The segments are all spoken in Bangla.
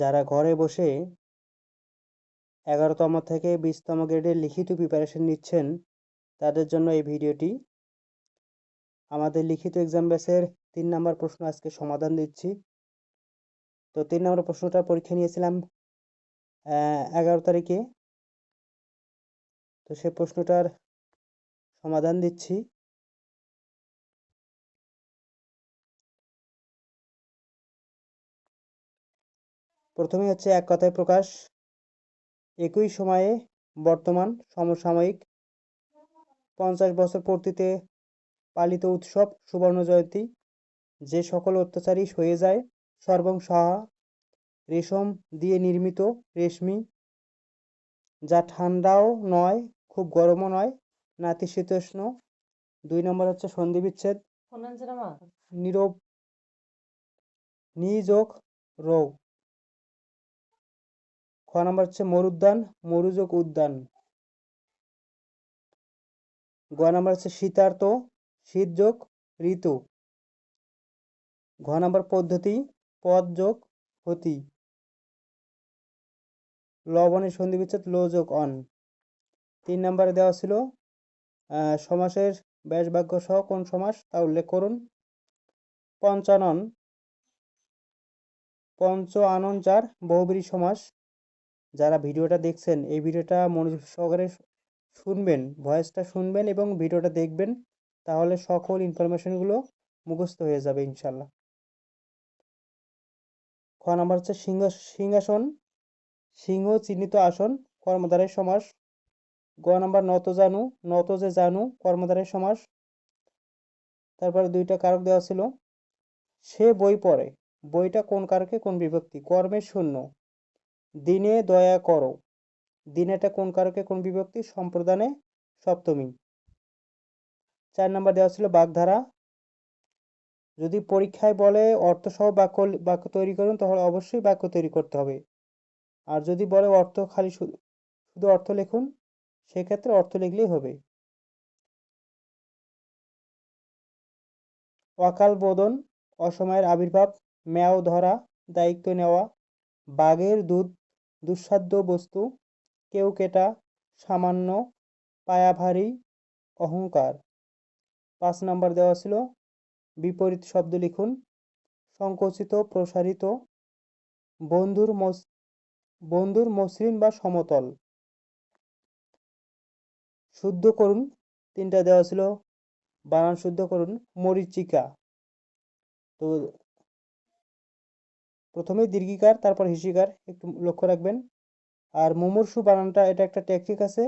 যারা ঘরে বসে এগারোতম থেকে বিশতম গ্রেডের লিখিত প্রিপারেশন নিচ্ছেন, তাদের জন্য এই ভিডিওটি। আমাদের লিখিত এক্সাম ব্যাসের তিন নম্বর প্রশ্ন আজকে সমাধান দিচ্ছি। তো তিন নম্বর প্রশ্নটা পরীক্ষা নিয়েছিলাম এগারো তারিখে। তো সে প্রশ্নটার সমাধান দিচ্ছি। প্রথমে হচ্ছে এক কথায় প্রকাশ। একই সময়ে বর্তমান সমসাময়িক পঞ্চাশ বছর পূর্তিতে পালিত উৎসব সুবর্ণ জয়ন্তী। যে সকল অত্যাচারী হয়ে যায় সর্বং সাহা রেশম দিয়ে নির্মিত রেশমি যা ঠান্ডাও নয় খুব গরমও নয় নাতিশীতোষ্ণ। দুই নম্বর হচ্ছে সন্ধি বিচ্ছেদ নীরব নিযোগ রোগ। খ নম্বর হচ্ছে মরুদ্যান, মরুযোগ উদ্যান। গ নম্বর হচ্ছে শীতার্থ শীতযোগ, ঋতু। ঘ নম্বর পদ্ধতি পদ যোগ হতি। লবণের সন্ধি বিচ্ছেদ লো যোগ অন। তিন নম্বরে দেওয়া ছিল সমাসের ব্যাস বাক্য সহ কোন সমাস, তা উল্লেখ করুন। পঞ্চানন পঞ্চ আনন চার বহুব্রী সমাস। যারা ভিডিওটা দেখছেন, এই ভিডিওটা মনোযোগ সহকারে শুনবেন, ভয়েসটা শুনবেন এবং ভিডিওটা দেখবেন, তাহলে সকল ইনফরমেশনগুলো মুখস্থ হয়ে যাবে ইনশাল্লাহ। খ নাম্বার হচ্ছে সিংহ, সিংহাসন, সিংহ চিহ্নিত আসন কর্মধারের সমাস। গ নাম্বার নত জানু, নত যে জানু কর্মধারের সমাস। তারপরে দুইটা কারক দেওয়া ছিল। সে বই পড়ে। বইটা কোন কারকে? কোন বিভক্তি? কর্মের শূন্য। দিনে দয়া করো। দিনেটা কোন কারকে? কোন বিভক্তি? সম্প্রদানে সপ্তমী। চার নাম্বার দেওয়া ছিল বাগধারা। যদি পরীক্ষায় বলে অর্থসহ বাক্য বাক্য তৈরি করুন, তাহলে অবশ্যই বাক্য তৈরি করতে হবে। আর যদি বলে অর্থ খালি শুধু অর্থ লিখুন, সেক্ষেত্রে অর্থ লিখলেই হবে। অকাল বোধন, অসময়ের আবির্ভাব, ম্যাও ধরা, দায়িত্ব নেওয়া, বাঘের দুধ দুঃসাধ্য বস্তু, কেউ কেটা সামান্য পায়াভারী অহংকার। পাঁচ নাম্বার দেওয়া ছিল, বিপরীত শব্দ লিখুন, সংকুচিত, প্রসারিত, বন্ধুর মস, বন্ধুর মসৃণ বা সমতল। শুদ্ধ করুন, তিনটা দেওয়া ছিল, বানান শুদ্ধ করুন, মরিচিকা। তো প্রথমেই দীর্ঘিকার, তারপর হিসিকার, একটু লক্ষ্য রাখবেন। আর মুমূর্ষু বানানটা, এটা একটা টেকনিক আছে।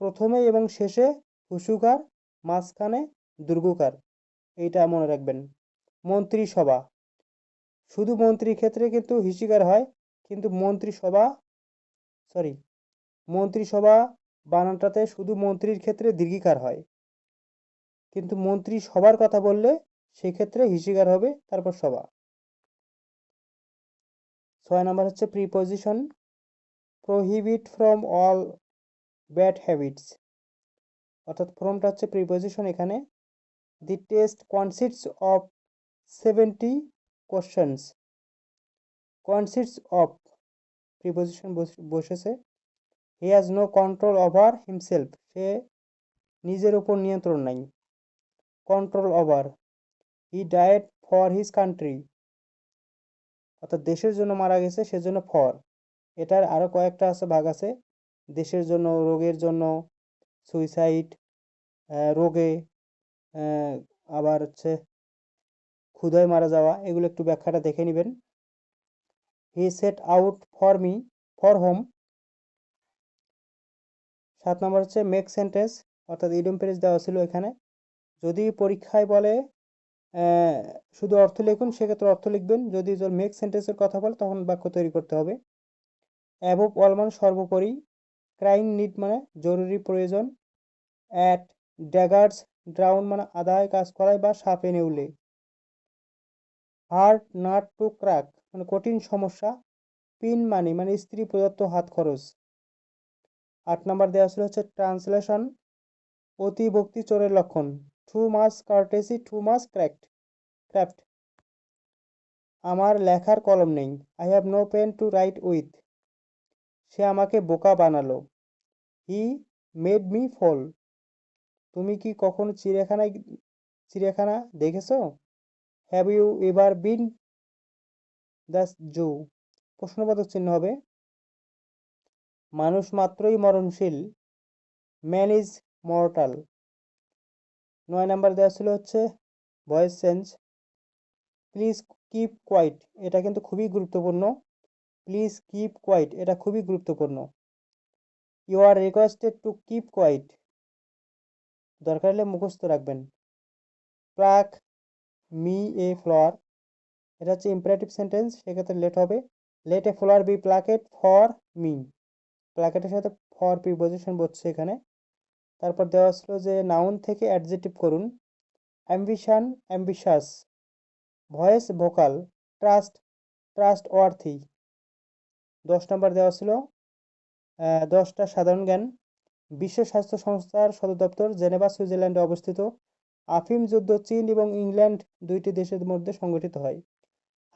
প্রথমে এবং শেষে হুসুকার, মাঝখানে দুর্গকার এইটা মনে রাখবেন। মন্ত্রিসভা। শুধু মন্ত্রীর ক্ষেত্রে কিন্তু হিসিকার হয়, কিন্তু মন্ত্রিসভা সরি মন্ত্রিসভা বানানটাতে শুধু মন্ত্রীর ক্ষেত্রে দীর্ঘিকার হয়। কিন্তু মন্ত্রী সবার কথা বললে সেক্ষেত্রে হিসিকার হবে, তারপর সভা। ছয় নম্বর হচ্ছে preposition prohibit from all bad habits অর্থাৎ ফ্রমটা হচ্ছে প্রিপোজিশন এখানে। The test consists of seventy questions consists of preposition বসেছে। He has no control over himself সে নিজের উপর নিয়ন্ত্রণ নাই। Control over he died for his country অর্থাৎ দেশের জন্য মারা গেছে, সেজন্য ফর। এটার আরও কয়েকটা আছে, ভাগ আছে। দেশের জন্য, রোগের জন্য সুইসাইড রোগে আবার হচ্ছে ক্ষুধায় মারা যাওয়া, এগুলো একটু ব্যাখ্যাটা দেখে নেবেন। He set out for me, for home. সাত নম্বর হচ্ছে, মেক সেন্টেন্স, অর্থাৎ ইডম পেরেজ দেওয়া ছিল এখানে। যদি পরীক্ষায় বলে শুধু অর্থ লিখুন, সেক্ষেত্রে অর্থ লিখবেন। যদি মেক সেন্টেন্সের কথা বলে, তখন বাক্য তৈরি করতে হবে। অ্যাভব অল মানে সর্বোপরি। ক্রাইম নিড মানে জরুরি প্রয়োজন। অ্যাট ড্যাগার্স ড্রাউন মানে আদায়, কাজ করায় বা সাপে নেউলে হার্ড নাট টু ক্র্যাক মানে কঠিন সমস্যা। পিন মানি মানে স্ত্রী প্রদত্ত হাত খরচ। আট নাম্বার দেওয়া ছিল হচ্ছে ট্রান্সলেশন অতিভক্তি চোরের লক্ষণ। Too much courtesy too much ক্র্যাক্ট craft আমার লেখার কলম নেই। I have no pen to write with সে আমাকে বোকা বানালো। হি মেড মি ফল তুমি কি কখনো চিড়িয়াখানায়, চিড়িয়াখানা দেখেছ? Have you ever been the zoo প্রশ্নবোধক চিহ্ন হবে। মানুষ মাত্রই মরণশীল। ম্যান ইজ মর্টাল নয় নাম্বার দেওয়া ছিল হচ্ছে voice change please keep quiet এটা কিন্তু খুবই গুরুত্বপূর্ণ। প্লিজ কিপ কোয়াইট এটা খুবই গুরুত্বপূর্ণ। You are requested to keep quiet দরকার হলে মুখস্থ রাখবেন। প্লাক মি এ ফ্লোয়ার এটা হচ্ছে ইম্পারেটিভ সেন্টেন্স সেক্ষেত্রে লেট হবে। Let a flower be plucked for me প্লাকেটের সাথে ফর প্রিপোজিশন বসছে এখানে। তারপর দেওয়া ছিল যে নাউন থেকে অ্যাডজেটিভ করুন। Ambition ambitious voice vocal trust trust worthy দশ নম্বর দেওয়া ছিল দশটা সাধারণ জ্ঞান। বিশ্ব স্বাস্থ্য সংস্থার সদর দপ্তর জেনেভা, সুইজারল্যান্ডে অবস্থিত। আফিম যুদ্ধ চীন এবং ইংল্যান্ড দুইটি দেশের মধ্যে সংগঠিত হয়।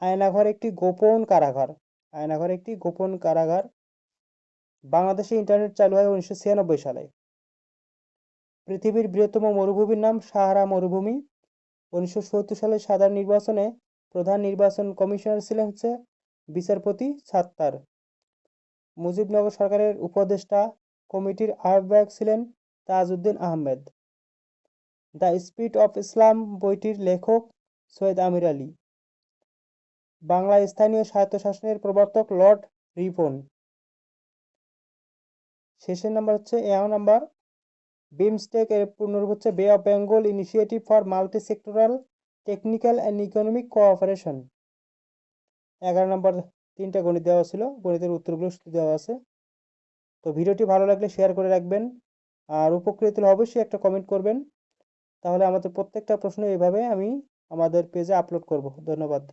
আয়নাঘর একটি গোপন কারাগার। আয়নাঘর একটি গোপন কারাগার। বাংলাদেশে ইন্টারনেট চালু হয় উনিশশো ছিয়ানব্বই সালে। পৃথিবীর বৃহত্তম মরুভূমির নাম সাহারা মরুভূমি। উনিশশো সত্তর সাধারণ নির্বাচনে প্রধান নির্বাচন কমিশনার ছিলেন হচ্ছে বিচারপতি সাত্তার। মুজিবনগর সরকারের উপদেষ্টা কমিটির আহ্বায়ক ছিলেন Tajuddin Ahmed. The spirit of Islam বইটির লেখক সৈয়দ আমির আলী। বাংলা স্থানীয় স্বায়ত্তশাসনের প্রবর্তক লর্ড রিপন। শেষের নাম্বার হচ্ছে এ নাম্বার বিমস্টেক এর পূর্ণরূপ হচ্ছে bay of Bengal initiative for multi sectoral technical and economic cooperation এগারো নম্বর তিনটা গণিত দেওয়া ছিল, গণিতের উত্তরগুলো দেওয়া আছে। তো ভিডিওটি ভালো লাগলে শেয়ার করে রাখবেন, আর উপকৃত হলে অবশ্যই একটা কমেন্ট করবেন। তাহলে আমাদের প্রত্যেকটা প্রশ্ন এইভাবে আমি আমাদের পেজে আপলোড করব। ধন্যবাদ।